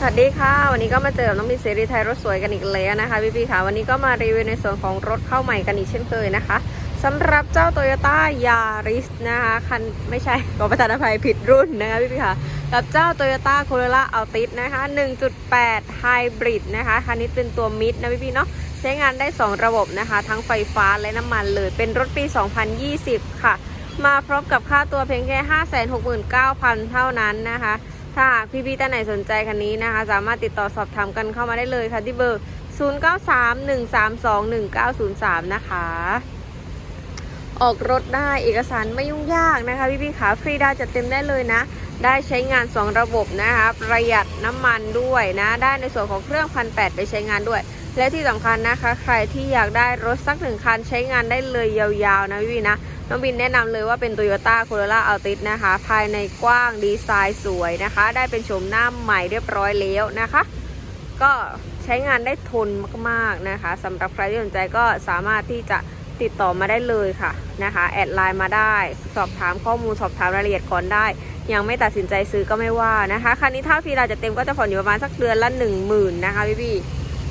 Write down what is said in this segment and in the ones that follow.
สวัสดีค่ะ วันนี้ก็มาเจอกับน้องมีเสรีไทยรถสวยกันอีกแล้วนะคะพี่ๆค่ะวันนี้ก็มารีวิวในส่วนของรถเข้าใหม่กันอีกเช่นเคยนะคะสำหรับเจ้า Toyota Yaris นะคะคันไม่ใช่ขอประทานอภัยผิดรุ่นนะคะพี่ๆค่ะกับเจ้า Toyota Corolla Altis นะคะ 1.8 Hybrid นะคะคันนี้เป็นตัวมิดนะพี่ๆเนาะใช้งานได้ 2 ระบบนะคะ ทั้งไฟฟ้าและน้ำมันเลย เป็นรถปี 2020 ค่ะ มาพร้อมกับค่าตัวเพียงแค่ 569,000 เท่านั้นนะคะ ถ้าหากพี่ๆท่านไหนสนใจคันนี้นะคะ สามารถติดต่อสอบถามกันเข้ามาได้เลยค่ะที่เบอร์ 0931321903 นะคะ ออกรถได้เอกสารไม่ยุ่งยากนะคะ พี่ๆขาฟรีดาวจัดเต็มได้เลยนะ ได้ใช้งาน 2 ระบบนะคะประหยัดน้ำมันด้วยนะ ได้ในส่วนของเครื่องพันแไปใช้งานด้วย และที่สำคัญนะคะ ใครที่อยากได้รถสักหนึ่งคันใช้งานได้เลยยาวๆนะพี่ๆนะ น้องบินแนะนำเลยว่าเป็น Toyota Corolla Altis นะคะ ภายในกว้างดีไซน์สวยนะคะ ได้เป็นโฉมหน้าใหม่เรียบร้อยแล้วนะคะ ก็ใช้งานได้ทนมากๆนะคะสำหรับใครที่สนใจก็สามารถที่จะติดต่อมาได้เลยค่ะนะคะแอดไลน์มาได้ สอบถามข้อมูลสอบถามรายละเอียดก่อนได้ ยังไม่ตัดสินใจซื้อก็ไม่ว่านะคะคันนี้ถ้าฟรีดาจะเต็มก็จะผ่อนอยู่ประมาณสักเดือนละ1 0,000นนะคะพี่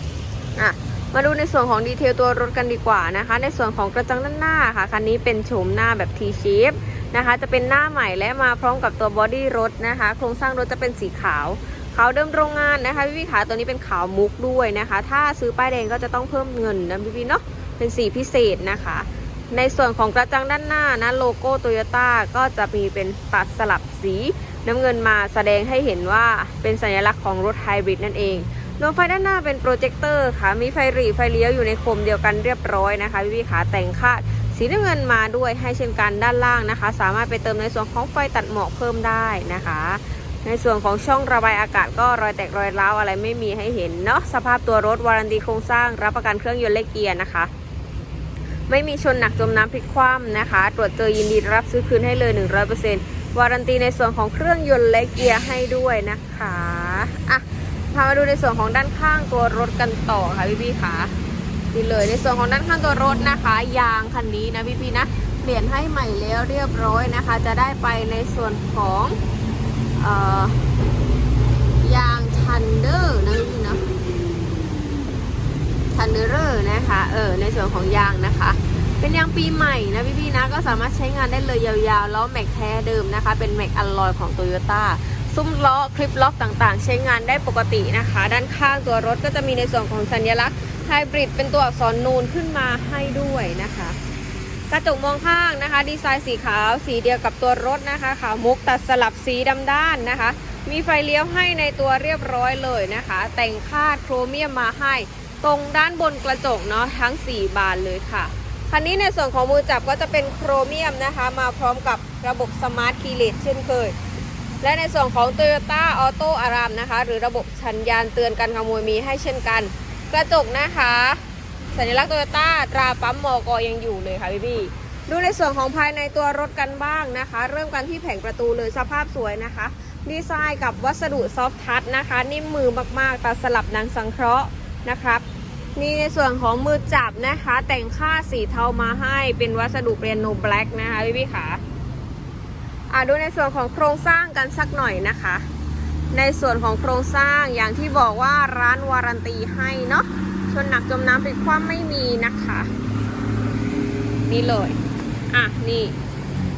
ๆอะ มาดูในส่วนของดีเทลตัวรถกันดีกว่านะคะ ในส่วนของกระจังด้านหน้าค่ะ คันนี้เป็นโฉมหน้าแบบ T shape นะคะ จะเป็นหน้าใหม่และมาพร้อมกับตัวบอดี้รถนะคะ โครงสร้างรถจะเป็นสีขาวขาวเดิมโรงงานนะคะพี่พี่ขาตัวนี้เป็นขาวมุกด้วยนะคะ ถ้าซื้อป้ายแดงก็จะต้องเพิ่มเงินนะพี่พี่เนาะ เป็นสีพิเศษนะคะ ในส่วนของกระจังด้านหน้านะโลโก้โตโยต้าก็จะมีเป็นตัดสลับสีน้ำเงินมาแสดงให้เห็นว่าเป็นสัญลักษณ์ของรถไฮบริดนั่นเอง ดวงไฟด้านหน้าเป็นโปรเจคเตอร์ค่ะ มีไฟหรี่ไฟเลี้ยวอยู่ในโคมเดียวกันเรียบร้อยนะคะพี่พี่ขาแต่งคาดสีน้ำเงินมาด้วยให้เช่นกันด้านล่างนะคะ สามารถไปเติมในส่วนของไฟตัดหมอกเพิ่มได้นะคะ ในส่วนของช่องระบายอากาศก็รอยแตกรอยร้าวอะไรไม่มีให้เห็นเนาะสภาพตัวรถวารันตีโครงสร้าง รับประกันเครื่องยนต์และเกียร์นะคะไม่มีชนหนักจมน้ำพลิกคว่ำนะคะ ตรวจเจอยินดีรับซื้อคืนให้เลย 100%วารันตีในส่วนของเครื่องยนต์และเกียร์ให้ด้วยนะคะ อะามาดูในส่วนของด้านข้างตัวรถกันต่อค่ะพี่พี่ๆค่ะนี่เลยในส่วนของด้านข้างตัวรถนะคะ ยางคันนี้นะพี่พี่ๆนะเปลี่ยนให้ใหม่แล้วเรียบร้อยนะคะ จะได้ไปในส่วนของออยางทันเดอร์นะพี่ๆนะทันเดอร์นะคะเออในส่วนของยางนะคะเป็นยางปีใหม่นะพี่พี่ๆนะก็สามารถใช้งานได้เลยยาวๆล้อแม็กแท้เดิมนะคะ เป็นแม็กอลลอยของโตโยต้า ซุ้มล้อคลิปล็อกต่างๆ ใช้งานได้ปกตินะคะ ด้านข้างตัวรถก็จะมีในส่วนของสัญลักษณ์ไฮบริดเป็นตัวอักษรนูนขึ้นมาให้ด้วยนะคะ กระจกมองข้างนะคะ ดีไซน์สีขาวสีเดียวกับตัวรถนะคะขาวมุกตัดสลับสีดำด้านนะคะ มีไฟเลี้ยวให้ในตัวเรียบร้อยเลยนะคะ แต่งคาดโครเมียมมาให้ ตรงด้านบนกระจกเนาะทั้ง 4 บานเลยค่ะคันนี้ในส่วนของมือจับก็จะเป็นโครเมียมนะคะ มาพร้อมกับระบบสมาร์ทคีย์เลสเช่นเคย และในส่วนของ Toyota Auto Alarm นะคะ หรือระบบสัญญาณเตือนการขโมยมีให้เช่นกัน กระจกนะคะ สัญลักษณ์ Toyota ตราปั๊มมอกอยังอยู่เลยค่ะพี่พี่ๆดูในส่วนของภายในตัวรถกันบ้างนะคะ เริ่มกันที่แผงประตูเลยสภาพสวยนะคะ ดีไซน์กับวัสดุซอฟทัชนะคะ นิ่มมือมากๆตัดสลับนังสังเคราะห์นะครับนี่ในส่วนของมือจับนะคะ แต่งค่าสีเทามาให้เป็นวัสดุเปียโนแบล็กนะคะพี่พี่ๆค่ะ อ่าดูในส่วนของโครงสร้างกันสักหน่อยนะคะ ในส่วนของโครงสร้างอย่างที่บอกว่าร้านวารันตีให้เนาะชนหนักจมน้ำพลิกคว่ำไม่มีนะคะ นี่เลยอะนี่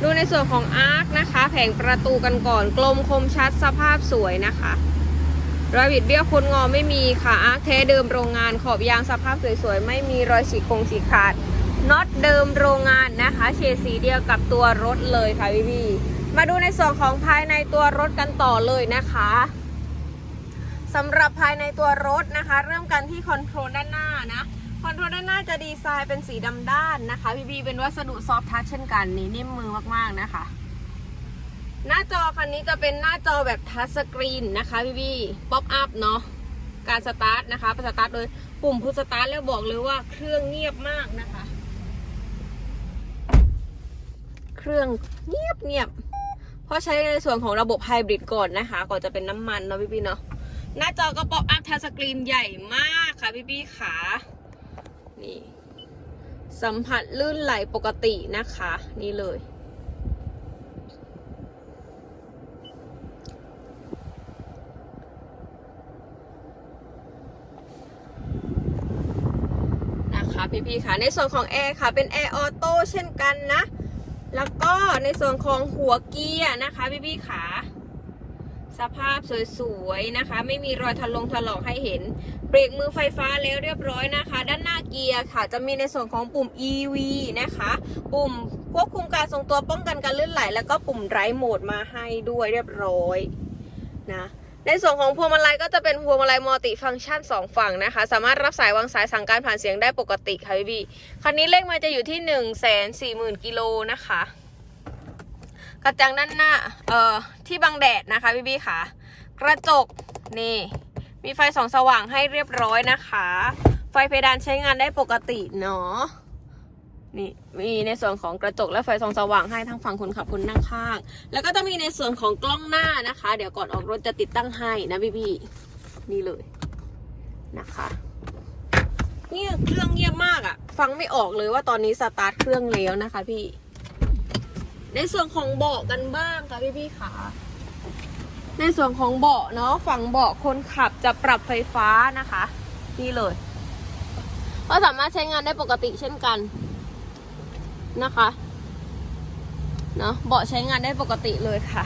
ดูในส่วนของอาร์คนะคะ แผงประตูกันก่อน กลมคมชัดสภาพสวยนะคะรอยบิดเบี้ยวคนงอไม่มีค่ะอาร์คแท้เดิมโรงงานขอบยางสภาพสวยๆ ไม่มีรอยฉีกคงฉีกขาดน็อตเดิมโรงงานนะคะ เฉดสีเดียวกับตัวรถเลยค่ะพี่พี่ มาดูในส่วนของภายในตัวรถกันต่อเลยนะคะสำหรับภายในตัวรถนะคะ เริ่มกันที่คอนโทรลด้านหน้านะคอนโทรลด้านหน้าจะดีไซน์เป็นสีดำด้านนะคะพี่บีเป็นวัสดุซอฟทัชเช่นกันนี่นิ่มมือมากๆนะคะ หน้าจอคันนี้จะเป็นหน้าจอแบบทัชสกรีนนะคะพี่พี่ป๊อปอัพเนาะการสตาร์ทนะคะสตาร์ทโดยปุ่มพุชสตาร์ทแล้วบอกเลยว่าเครื่องเงียบมากนะคะ เครื่องเงียบเงียบ เพราะใช้ในส่วนของระบบไฮบริดก่อนนะคะ ก่อนจะเป็นน้ำมันเนาะพี่พี่เนาะหน้าจอก็ะป๋องอัพทัชสกรีนใหญ่มากค่ะพี่พี่ขานี่สัมผัสลื่นไหลปกตินะคะ นี่เลย นะคะพี่ๆค่ะในส่วนของแอร์ค่ะ เป็นแอร์ออโต้เช่นกันนะ แล้วก็ในส่วนของหัวเกียร์นะคะพี่ๆค่ะสภาพสวยๆนะคะ ไม่มีรอยทะลงถลอกให้เห็น เบรกมือไฟฟ้าแล้วเรียบร้อยนะคะ ด้านหน้าเกียร์ค่ะ จะมีในส่วนของปุ่ม EV นะคะ ปุ่มควบคุมการทรงตัวป้องกันการลื่นไหล แล้วก็ปุ่มไร้โหมดมาให้ด้วยเรียบร้อยนะ ในส่วนของพวงมาลัยก็จะเป็นพวงมาลัยมัลติฟังก์ชัน 2 ฝั่งนะคะ สามารถรับสายวางสายสั่งการผ่านเสียงได้ปกติค่ะพี่บีคันนี้เลขมาจะอยู่ที่ 1 4 0 0 0 0กิโลนะคะ กระจังด้านหน้าเอ่อที่บังแดดนะคะพี่บีค่ะ กระจกนี่ มีไฟสองสว่างให้เรียบร้อยนะคะ ไฟเพดานใช้งานได้ปกติเนาะ นี่มีในส่วนของกระจกและไฟส่องสว่างให้ทั้งฝั่งคนขับคนนั่งข้าง แล้วก็จะมีในส่วนของกล้องหน้านะคะ เดี๋ยวก่อนออกรถจะติดตั้งให้นะพี่พี่ๆนี่เลยนะคะเนี่ยเครื่องเงียบมากอะ่ะฟังไม่ออกเลยว่าตอนนี้สตาร์ทเครื่องแล้วนะคะพี่ ในส่วนของเบาะกันบ้างค่ะพี่พี่ๆค่ะในส่วนของเบาะเนาะฝั่งเบาะคนขับจะปรับไฟฟ้านะคะ นี่เลย ก็สามารถใช้งานได้ปกติเช่นกัน นะคะเนาะเบาะใช้งานได้ปกติเลยค่ะ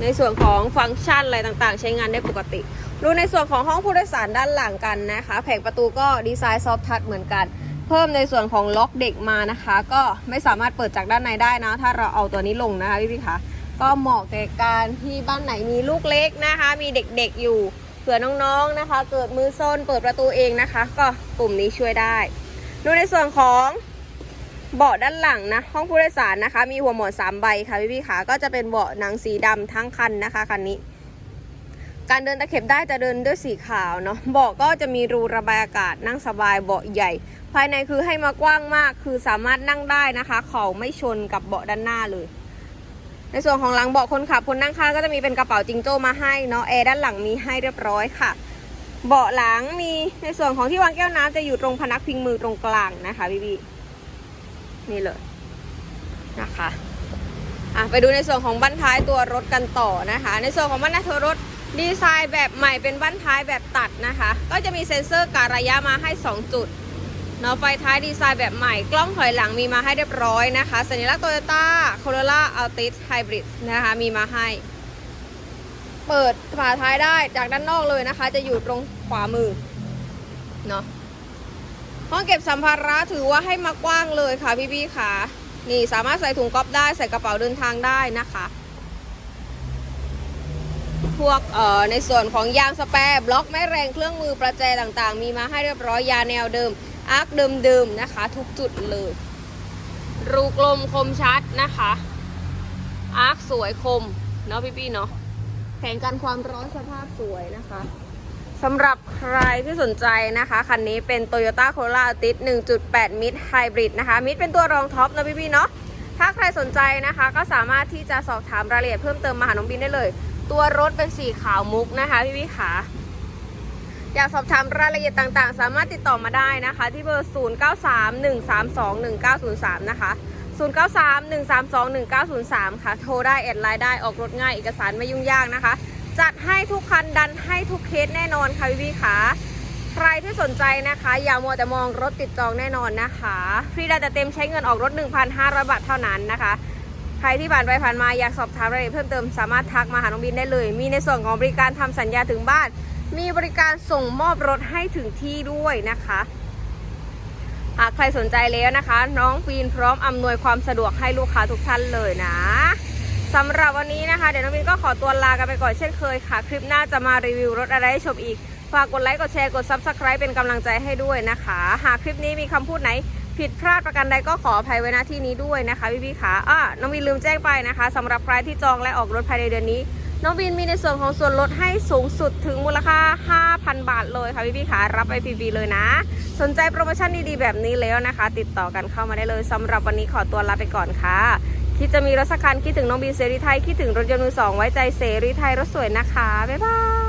ในส่วนของฟังก์ชันอะไรต่างๆ ใช้งานได้ปกติ ดูในส่วนของห้องผู้โดยสารด้านหลังกันนะคะ แผงประตูก็ดีไซน์ซอฟทัชเหมือนกัน เพิ่มในส่วนของล็อกเด็กมานะคะ ก็ไม่สามารถเปิดจากด้านในได้นะถ้าเราเอาตัวนี้ลงนะคะพี่พี่คะก็เหมาะแก่การที่บ้านไหนมีลูกเล็กนะคะ มีเด็กๆอยู่เผื่อน้องๆนะคะ เกิดมือซนเปิดประตูเองนะคะ ก็ปุ่มนี้ช่วยได้ ดูในส่วนของ เบาะด้านหลังนะ ห้องผู้โดยสารนะคะ มีหัวหมอนสามใบค่ะพี่พี่ขาก็จะเป็นเบาะหนังสีดำทั้งคันนะคะคันนี้ การเดินตะเข็บได้จะเดินด้วยสีขาวเนาะเบาะก็จะมีรูระบายอากาศนั่งสบายเบาะใหญ่ ภายในคือให้มากว้างมาก คือสามารถนั่งได้นะคะ เข่าไม่ชนกับเบาะด้านหน้าเลย ในส่วนของหลังเบาะคนขับคนนั่งข้างก็จะมีเป็นกระเป๋าจิงโจ้มาให้เนาะแอร์ด้านหลังมีให้เรียบร้อยค่ะเบาะหลังมีในส่วนของที่วางแก้วน้ำจะอยู่ตรงพนักพิงมือตรงกลางนะคะพี่พี่ นี่เลยนะคะอะไปดูในส่วนของบั้นท้ายตัวรถกันต่อนะคะ ในส่วนของบั้นท้ายตัวรถดีไซน์แบบใหม่เป็นบั้นท้ายแบบตัดนะคะ ก็จะมีเซ็นเซอร์การระยะมาให้ 2 จุดเนาะไฟท้ายดีไซน์แบบใหม่ กล้องถอยหลังมีมาให้เรียบร้อยนะคะ สัญลักษณ์โตโยต้าโคโรล่าอัลติสไฮบริดนะคะ มีมาให้ เปิดฝาท้ายได้จากด้านนอกเลยนะคะ จะอยู่ตรงขวามือเนาะ ห้องเก็บสัมภาระถือว่าให้มากว้างเลยค่ะพี่ๆค่ะ นี่สามารถใส่ถุงก๊อฟได้ใส่กระเป๋าเดินทางได้นะคะ พวกเอ่อในส่วนของยางสแปร์บล็อกแม่แรงเครื่องมือประแจต่างๆ มีมาให้เรียบร้อยยาแนวเดิมอาร์คเดิมๆนะคะ ทุกจุดเลยรูกลมคมชัดนะคะ อาร์คสวยคม เนาะพี่ๆเนาะแผงกันความร้อนสภาพสวยนะคะ สำหรับใครที่สนใจนะคะ คันนี้เป็น Toyota Corolla Altis 1.8 Mid Hybrid นะคะ Mid เป็นตัวรองท็อปนะพี่ๆเนาะถ้าใครสนใจนะคะ ก็สามารถที่จะสอบถามรายละเอียดเพิ่มเติมมาหาน้องบินได้เลย ตัวรถเป็นสีขาวมุกนะคะพี่ๆค่ะอยากสอบถามรายละเอียดต่างๆ สามารถติดต่อมาได้นะคะ ที่เบอร์ 0931321903 นะคะ 0931321903 ค่ะ โทรได้แอดไลน์ได้ออกรถง่ายเอกสารไม่ยุ่งยากนะคะ จัดให้ทุกคันดันให้ทุกเคสแน่นอนค่ะพี่พี่ค่ะใครที่สนใจนะคะ อย่ามัวแต่มองรถติดจองแน่นอนนะคะฟรีดาวแต่เต็มใช้เงินออกรถ 1,500 บาทเท่านั้นนะคะ ใครที่ผ่านไปผ่านมาอยากสอบถามรายละเอียดเพิ่มเติมสามารถทักมาหาน้องบินได้เลย มีในส่วนของบริการทำสัญญาถึงบ้าน มีบริการส่งมอบรถให้ถึงที่ด้วยนะคะหากใครสนใจแล้วนะคะ น้องปีนพร้อมอำนวยความสะดวกให้ลูกค้าทุกท่านเลยนะ สำหรับวันนี้นะคะ เดี๋ยวน้องปีนก็ขอตัวลากันไปก่อนเช่นเคยค่ะ คลิปหน้าจะมารีวิวรถอะไรให้ชมอีก ฝากกดไลค์กดแชร์กด Subscribe เป็นกำลังใจให้ด้วยนะคะ หากคลิปนี้มีคำพูดไหน ผิดพลาดประการใดก็ขออภัยไว้ณที่นี้ด้วยนะคะพี่พี่ๆค่ะอะน้องวินลืมแจ้งไปนะคะสำหรับใครที่จองและออกรถภายในเดือนนี้ น้องบินมีในส่วนของส่วนลดให้สูงสุดถึงมูลค่า 5,000 บาทเลยค่ะพี่พี่ๆค่ะรับไปฟรีๆเลยนะ สนใจโปรโมชั่นดีๆแบบนี้แล้วนะคะ ติดต่อกันเข้ามาได้เลยสำหรับวันนี้ขอตัวลาไปก่อนค่ะ คิดจะมีรถสักคันคิดถึงน้องบินเสรีไทยคิดถึงรถยนต์มือสองไว้ใจเสรีไทยรถสวยนะคะบ๊ายบาย